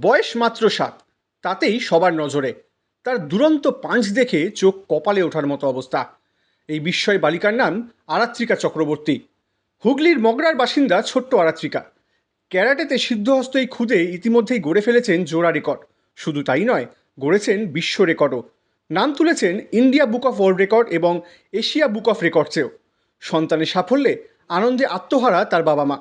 বয়স মাত্র সাত, তাতেই সবার নজরে। তার দুরন্ত পাঁচ দেখে চোখ কপালে ওঠার মতো অবস্থা। এই বিস্ময় বালিকার নাম আরাত্রিকা চক্রবর্তী। হুগলির মগরার বাসিন্দা ছোট্ট আরাত্রিকা। ক্যারাটেতে সিদ্ধহস্ত এই খুদে ইতিমধ্যেই গড়ে ফেলেছেন জোড়া রেকর্ড। শুধু তাই নয়, গড়েছেন বিশ্ব রেকর্ডও। নাম তুলেছেন India book of world record এবং এশিয়া বুক অফ রেকর্ডসেও। সন্তানের সাফল্যে আনন্দে আত্মহারা তার বাবা মা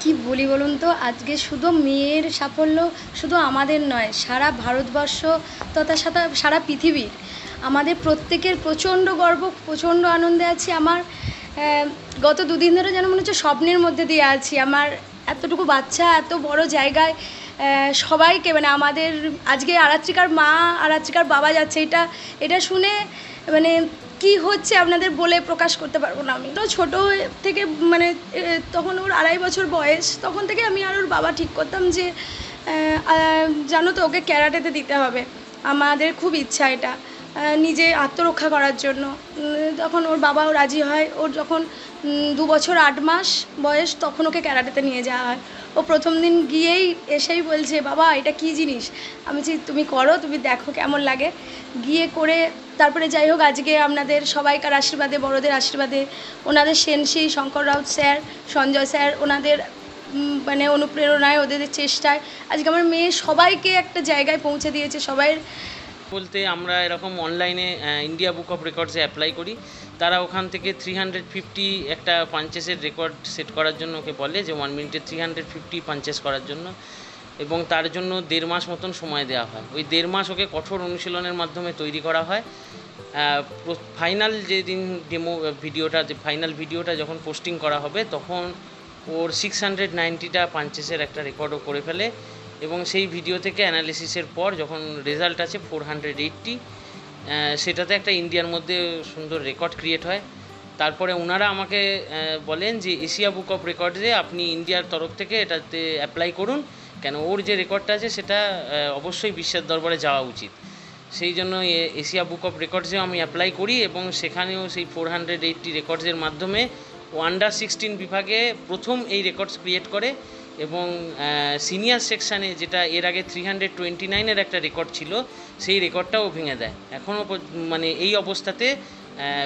কি বলি বলুন তো? আজকে শুধু মেয়ের সাফল্য শুধু আমাদের নয়, সারা ভারতবর্ষ তথা সারা সারা পৃথিবীর। আমাদের প্রত্যেকের প্রচণ্ড গর্ব, প্রচণ্ড আনন্দে আছি। আমার গত দুদিন ধরে যেন মনে হচ্ছে স্বপ্নের মধ্যে দিয়ে আছি। আমার এতটুকু বাচ্চা, এত বড় জায়গায় সবাইকে মানে আমাদের আজকে আরাত্রিকার মা আরাত্রিকার বাবা যাচ্ছে, এটা এটা শুনে মানে কি হচ্ছে আপনাদের বলে প্রকাশ করতে পারব না আমি। তো ছোটো থেকে মানে তখন ওর আড়াই বছর বয়স, তখন থেকে আমি আর ওর বাবা ঠিক করতাম যে জানো তো, ওকে ক্যারাটেতে দিতে হবে। আমাদের খুব ইচ্ছা এটা। নিজে আত্মরক্ষা করার জন্য। তখন ওর বাবাও রাজি হয়, ওর যখন দু বছর আট মাস বয়স, তখন ওকে ক্যারাটেতে নিয়ে যাওয়া হয়। ও প্রথম দিন গিয়েই এসেই বলছে, বাবা, এটা কী জিনিস? আমি বলছি, তুমি করো, তুমি দেখো কেমন লাগে। গিয়ে করে তারপরে যাই হোক, আজকে আপনাদের সবাইকার আশীর্বাদে, বড়দের আশীর্বাদে, ওনাদের sensei, Shankar Raut sir, Sanjay sir, ওনাদের মানে অনুপ্রেরণায় ওদের চেষ্টায়, আজকে আমার মেয়ে সবাইকে একটা জায়গায় পৌঁছে দিয়েছে সবাই বলতে আমরা এরকম অনলাইনে ইন্ডিয়া বুক অফ রেকর্ডসে অ্যাপ্লাই করি। তারা ওখান থেকে থ্রি হান্ড্রেড ফিফটি একটা পাঞ্চেসের রেকর্ড সেট করার জন্য ওকে বলে যে ওয়ান মিনিটে থ্রি হান্ড্রেড ফিফটি পাঞ্চেস করার জন্য। এবং তার জন্য দেড় মাস মতন সময় দেওয়া হয়। ওই দেড় মাস ওকে কঠোর অনুশীলনের মাধ্যমে তৈরি করা হয়। ফাইনাল যেদিন ডেমো ভিডিওটা যে ফাইনাল ভিডিওটা যখন পোস্টিং করা হবে, তখন ওর সিক্স হান্ড্রেড নাইনটিটা পাঞ্চেসের একটা রেকর্ডও করে ফেলে। এবং সেই ভিডিও থেকে অ্যানালিসিসের পর যখন রেজাল্ট আছে ফোর হান্ড্রেড এইটটি সেটাতে একটা ইন্ডিয়ার মধ্যে সুন্দর রেকর্ড ক্রিয়েট হয়। তারপরে ওনারা আমাকে বলেন যে এশিয়া বুক অফ রেকর্ডসে আপনি ইন্ডিয়ার তরফ থেকে এটাতে অ্যাপ্লাই করুন। কেন ওর যে রেকর্ডটা আছে সেটা অবশ্যই বিশ্বের দরবারে যাওয়া উচিত। সেই জন্য এশিয়া বুক অফ রেকর্ডসেও আমি অ্যাপ্লাই করি এবং সেখানেও সেই ফোর হান্ড্রেড এইটটি রেকর্ডসের মাধ্যমে ও আন্ডার সিক্সটিন বিভাগে প্রথম এই রেকর্ডস ক্রিয়েট করে। এবং সিনিয়র সেকশানে যেটা এর আগে থ্রি হান্ড্রেড টোয়েন্টি নাইনের একটা রেকর্ড ছিল, সেই রেকর্ডটাও ভেঙে দেয়। এখনও মানে এই অবস্থাতে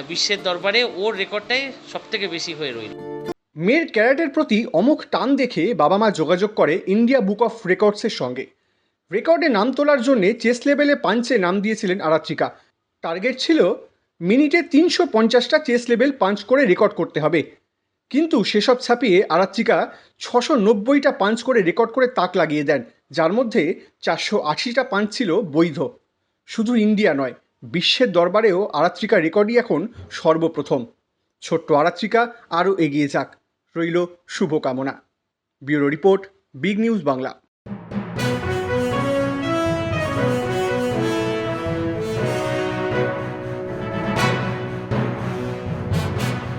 বিশ্বের দরবারে ওর রেকর্ডটাই সবথেকে বেশি হয়ে রইল। মেয়ের ক্যারাটের প্রতি অমুক টান দেখে বাবা মা যোগাযোগ করে ইন্ডিয়া বুক অফ রেকর্ডসের সঙ্গে। রেকর্ডে নাম তোলার জন্যে চেস লেভেলে পাঞ্চে নাম দিয়েছিলেন আরাত্রিকা। টার্গেট ছিল মিনিটে তিনশো পঞ্চাশটা চেস লেভেল পাঞ্চ করে রেকর্ড করতে হবে। কিন্তু সেসব ছাপিয়ে আরাত্রিকা ছশো নব্বইটা পাঞ্চ করে রেকর্ড করে তাক লাগিয়ে দেন, যার মধ্যে চারশো আশিটা পাঞ্চ ছিল বৈধ। শুধু ইন্ডিয়া নয়, বিশ্বের দরবারেও আরাত্রিকা রেকর্ডই এখন সর্বপ্রথম। ছোট্ট আরাত্রিকা আরও এগিয়ে যাক। রইল শুভকামনা। Bureau report, big news Bangla.